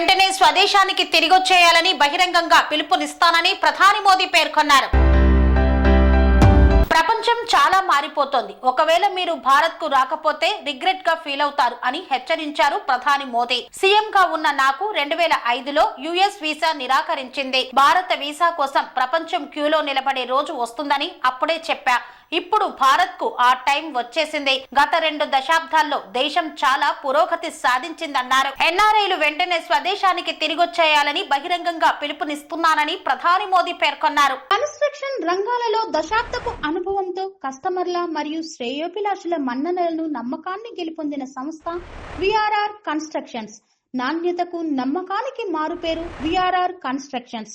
వెంటనే స్వదేశానికి తిరిగొచ్చేయాలని బహిరంగంగా పిలుపునిస్తానని ప్రధాని మోదీ పేర్కొన్నారు. ప్రపంచం చాలా మారిపోతోంది. ఒకవేళ మీరు భారత్కు రాకపోతే రిగ్రెట్గా ఫీల్ అవుతారు అని హెచ్చరించారు ప్రధాని మోదీ. సీఎం గా ఉన్న నాకు రెండు వేల ఐదులో యుఎస్ వీసా నిరాకరించింది. భారత వీసా కోసం ప్రపంచం క్యూలో నిలబడే రోజు వస్తుందని అప్పుడే చెప్పా. ఇప్పుడు భారత్కు ఆ టైం వచ్చేసింది. గత రెండు దశాబ్దాల్లో దేశం చాలా పురోగతి సాధించిందన్నారు. ఎన్ఆర్ఐలు వెంటనే స్వదేశానికి తిరిగొచ్చేయాలని బహిరంగంగా పిలుపునిస్తున్నానని ప్రధాని మోదీ పేర్కొన్నారు. కన్స్ట్రక్షన్ రంగాలలో దశాబ్దపు అనుభవంతో కస్టమర్ల మరియు శ్రేయోభిలాషుల మన్ననలను నమ్మకాన్ని గెలుపొందిన సంస్థ విఆర్ఆర్ కన్స్ట్రక్షన్స్. నాణ్యతకు నమ్మకానికి మారుపేరు VRR constructions.